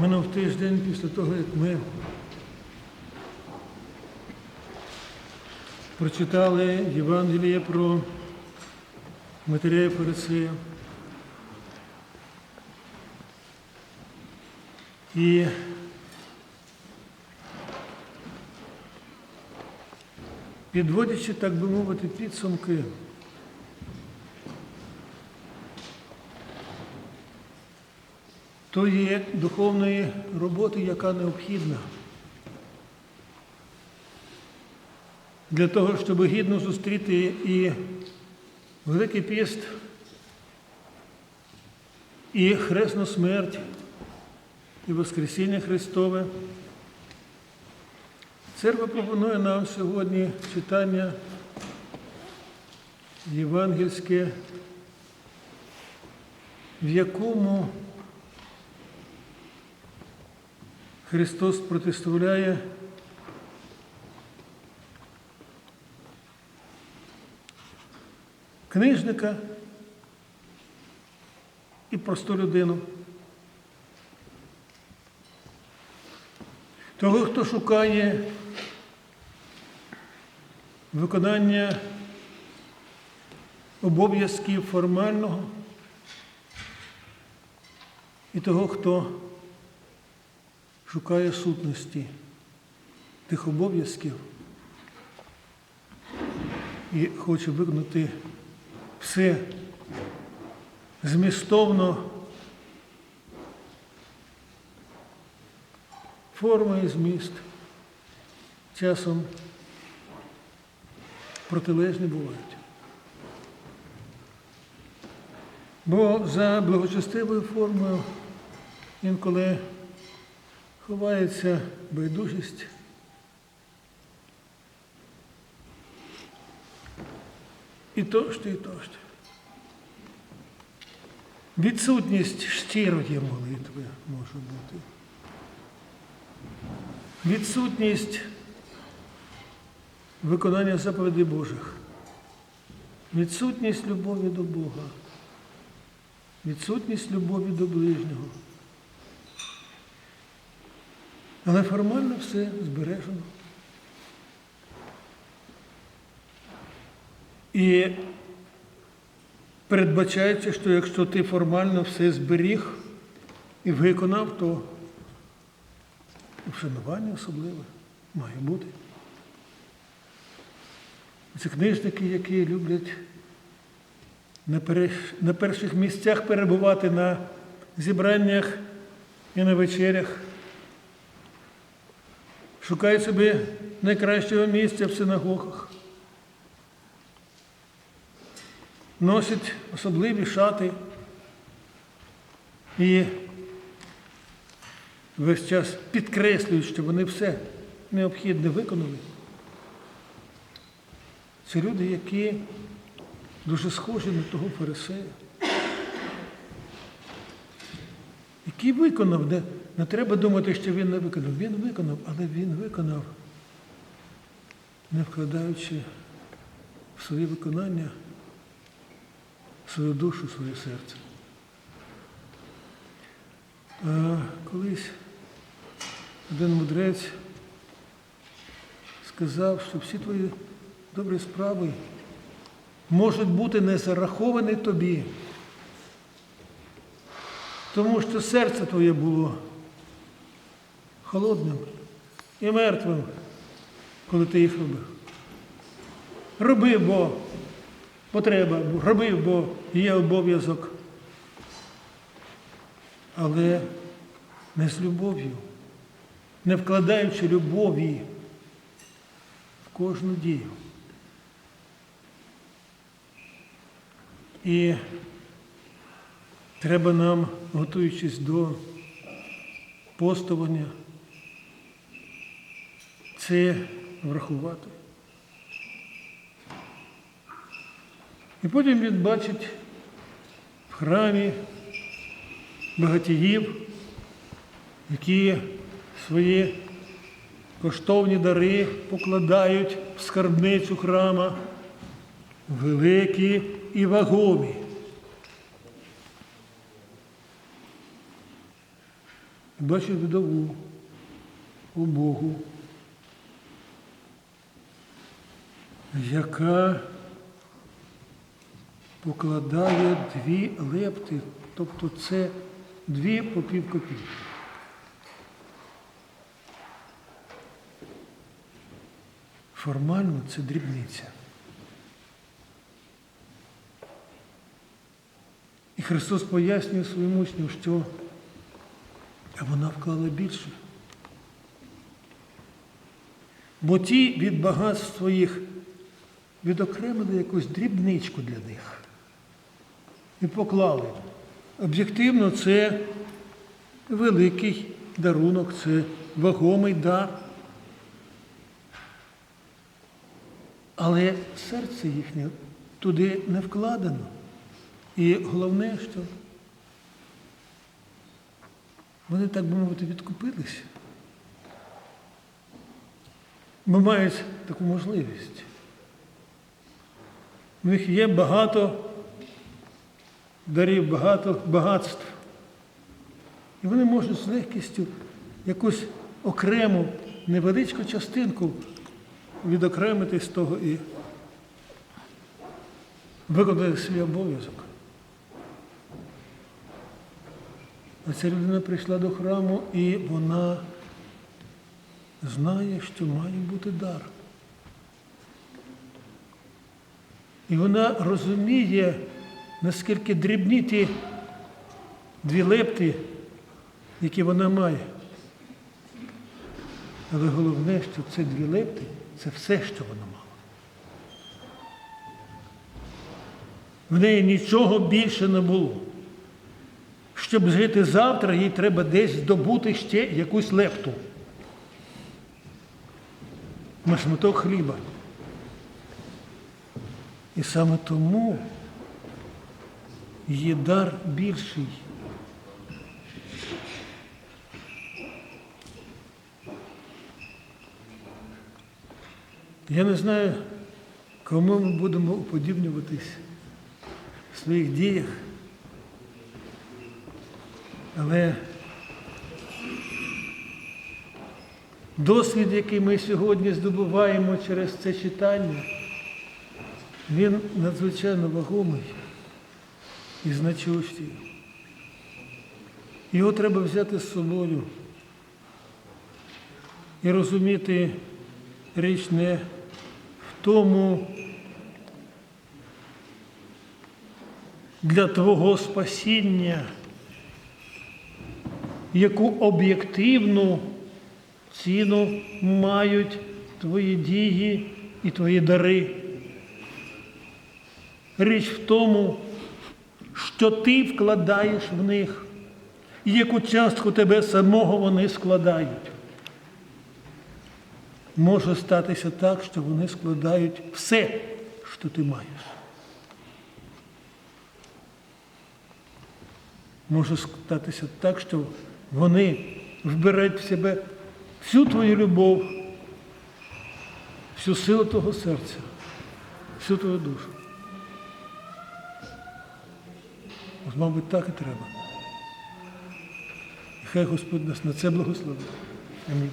Минув тиждень після того, як ми прочитали Євангеліє про Матеря Фарисея. І підводячи, так би мовити, підсумки, тої духовної роботи, яка необхідна для того, щоб гідно зустріти і Великий піст, і хресну смерть, і Воскресіння Христове. Церква пропонує нам сьогодні читання євангельське, в якому Христос протиставляє книжника і просту людину. Того, хто шукає виконання обов'язків формального, і того, хто шукає сутності тих обов'язків і хоче виконати все змістовно, форма і зміст часом протилежні бувають. Бо за благочестивою формою інколи ховається байдужість. І тощо, і тощо. Відсутність щирої молитви може бути. Відсутність виконання заповідей Божих. Відсутність любові до Бога. Відсутність любові до ближнього. Але формально все збережено. І передбачається, що якщо ти формально все зберіг і виконав, то вшанування особливе має бути. Це книжники, які люблять на перших місцях перебувати на зібраннях і на вечерях. Шукають собі найкращого місця в синагогах. Носять особливі шати і весь час підкреслюють, що вони все необхідне виконали. Це люди, які дуже схожі на того фарисея, який виконав, не, не треба думати, що він не виконав. Він виконав, але він виконав, не вкладаючи в своє виконання свою душу, своє серце. А колись один мудрець сказав, що всі твої добрі справи можуть бути не зараховані тобі, тому що серце твоє було холодним і мертвим, коли ти їх робив. Роби, бо потреба, робив, бо є обов'язок. Але не з любов'ю, не вкладаючи любові в кожну дію. І треба нам, готуючись до постування, це врахувати. І потім він бачить в храмі багатіїв, які свої коштовні дари покладають в скарбницю храма, великі і вагові. і бачить вдову, убогу, яка покладає дві лепти, тобто це дві по пів копійки. Формально це дрібниця. І Христос пояснює своїм учням, що вона вклала більше. Бо ті від багатств своїх відокремили якусь дрібничку для них і поклали. Об'єктивно, це великий дарунок, це вагомий дар. Але серце їхнє туди не вкладено. І головне, що вони, так би мовити, відкупилися. Бо мають таку можливість. У них є багато дарів, багато багатств. І вони можуть з легкістю якусь окрему невеличку частинку відокремити з того і виконати свій обов'язок. А ця людина прийшла до храму і вона знає, що має бути дар. І вона розуміє, наскільки дрібні ті дві лепти, які вона має. Але головне, що це дві лепти це все, що вона мала. В неї нічого більше не було. Щоб жити завтра, їй треба десь здобути ще якусь лепту. На хліба. І саме тому є дар більший. Я не знаю, кому ми будемо уподібнюватись в своїх діях, але досвід, який ми сьогодні здобуваємо через це читання, він надзвичайно вагомий і значущий. Його треба взяти з собою і розуміти річ не в тому для твого спасіння, яку об'єктивну ціну мають твої дії і твої дари. Річ в тому, що ти вкладаєш в них, і яку частку тебе самого вони складають. Може статися так, що вони складають все, що ти маєш. Може статися так, що вони вбирають в себе всю твою любов, всю силу твого серця, всю твою душу. От, мабуть, так і треба. І хай Господь нас на це благословить. Амінь.